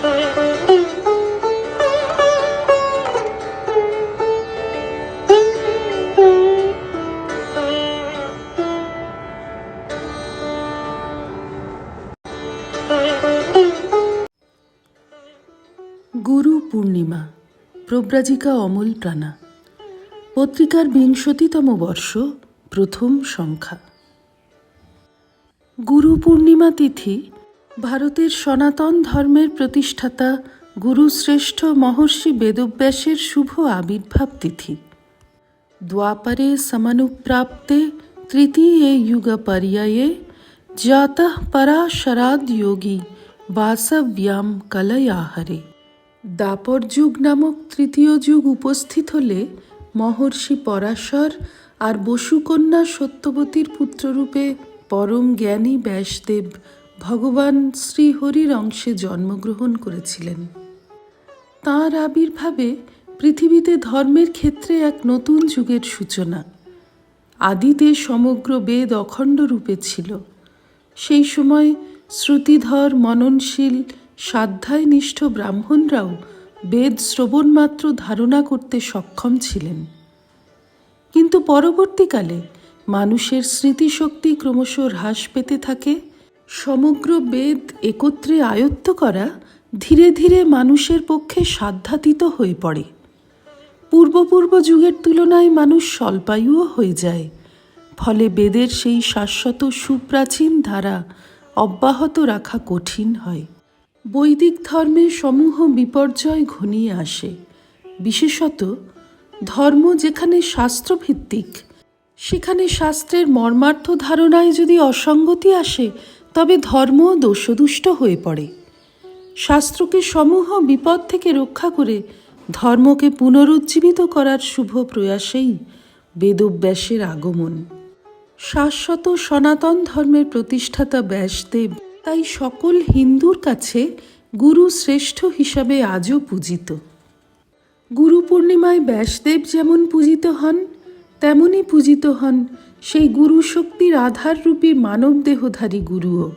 গুরু পূর্ণিমা প্রব্রাজিকা অমল প্রাণা। পত্রিকার বিংশতিতম বর্ষ প্রথম সংখ্যা। গুরু পূর্ণিমা তিথি ভারতের সনাতন ধর্মের প্রতিষ্ঠাতা গুরুশ্রেষ্ঠ মহর্ষি বেদব্যাসের শুভ আবির্ভাব তিথি। দ্বাপরে সমানুপ্রাপ্তে তৃতীয়ে যুগপর্যায়ে জাতঃ পরাশরাদ যোগী বাসব্যাম কলয়াহরে। দাপর যুগ নামক তৃতীয় যুগ উপস্থিত হলে মহর্ষি পরাশর আর বসুকন্যা সত্যবতীর পুত্ররূপে পরম জ্ঞানী ব্যাসদেব ভগবান শ্রীহরির অংশে জন্মগ্রহণ করেছিলেন। তাঁর আবির্ভাবে পৃথিবীতে ধর্মের ক্ষেত্রে এক নতুন যুগের সূচনা। আদিতে সমগ্র বেদ অখণ্ড রূপে ছিল। সেই সময় শ্রুতিধর, মননশীল, সাধ্যায়নিষ্ঠ ব্রাহ্মণরাও বেদ শ্রবণ মাত্র ধারণা করতে সক্ষম ছিলেন। কিন্তু পরবর্তীকালে মানুষের স্মৃতিশক্তি ক্রমশ হ্রাস পেতে থাকে সমগ্র বেদ একত্রে আয়ত্ত করা ধীরে ধীরে মানুষের পক্ষে সাধ্যাতীত হয়ে পড়ে। পূর্বপূর্ব যুগের তুলনায় মানুষ স্বল্পায়ুও হয়ে যায়। ফলে বেদের সেই শাশ্বত সুপ্রাচীন ধারা অব্যাহত রাখা কঠিন হয়। বৈদিক ধর্মে সমূহ বিপর্যয় ঘনিয়ে আসে। বিশেষত ধর্ম যেখানে শাস্ত্রভিত্তিক, সেখানে শাস্ত্রের মর্মার্থ ধারণায় যদি অসঙ্গতি আসে তবে ধর্ম দোষদুষ্ট হয়ে পড়ে। শাস্ত্রকে সমূহ বিপদ থেকে রক্ষা করে ধর্মকে পুনরুজ্জীবিত করার শুভ প্রয়াসেই বেদব্যাসের আগমন। শাশ্বত সনাতন ধর্মের প্রতিষ্ঠাতা ব্যাসদেব তাই সকল হিন্দুর কাছে গুরু শ্রেষ্ঠ হিসাবে আজও পূজিত। গুরু পূর্ণিমায় ব্যাসদেব যেমন পূজিত হন, তেমনই পূজিত হন সেই গুরু শক্তির আধাররূপী মানবদেহধারী গুরুও।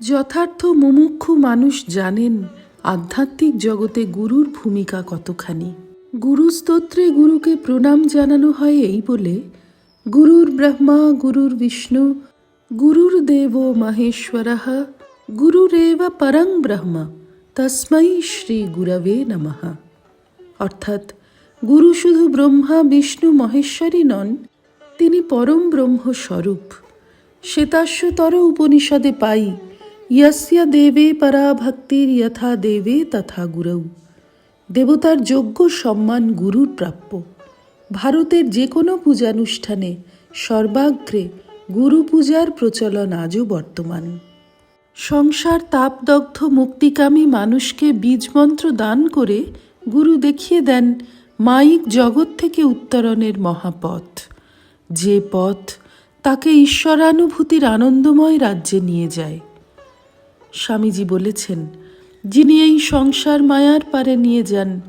যথার্থ মুমুক্ষু মানুষ জানেন আধ্যাত্মিক জগতে গুরুর ভূমিকা কতখানি। গুরু স্তোত্রে গুরুকে প্রণাম জানানো হয় এই বলে, গুরুর ব্রহ্মা, গুরুর বিষ্ণু, গুরুর দেব মহেশ্বর, গুরুরেব পরং ব্রহ্মা, তস্মৈ শ্রী গুরবে নমঃ। অর্থাৎ, গুরু শুধু ব্রহ্মা, বিষ্ণু মহেশ্বরী নন তিনি পরম ব্রহ্ম স্বরূপ শ্বেতাশ্বতর উপনিষদে পাই, ইয়স্য দেবে পরা ভক্তির যথা দেবে তথা গুরৌ। দেবতার যোগ্য সম্মান গুরুর প্রাপ্য। ভারতের যে কোনো পূজানুষ্ঠানে সর্বাগ্রে গুরু পূজার প্রচলন আজও বর্তমান। সংসার তাপদগ্ধ মুক্তিকামী মানুষকে বীজমন্ত্র দান করে গুরু দেখিয়ে দেন মাইক জগৎ থেকে উত্তরণের মহাপথ। যে পথ তাকে ঈশ্বরানুভূতির আনন্দময় রাজ্যে নিয়ে যায়। স্বামীজি বলেছেন, যিনি এই সংসার মায়ার পারে নিয়ে যান,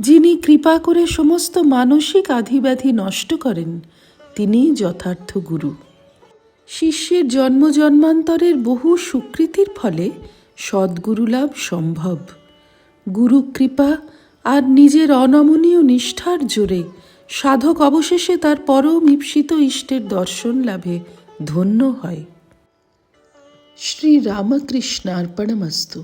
যিনি কৃপা করে সমস্ত মানসিক আধিব্যাধি নষ্ট করেন তিনিই যথার্থ গুরু। শিষ্যের জন্ম জন্মান্তরের বহু সুকৃতির ফলে সদ্গুরু লাভ সম্ভব। গুরু কৃপা আর নিজের অনমনীয় নিষ্ঠার জোরে সাধক অবশেষে তার পরম ঈপ্সিত ইষ্টের দর্শন লাভে ধন্য হয়। শ্রী রামকৃষ্ণার্পণমস্তু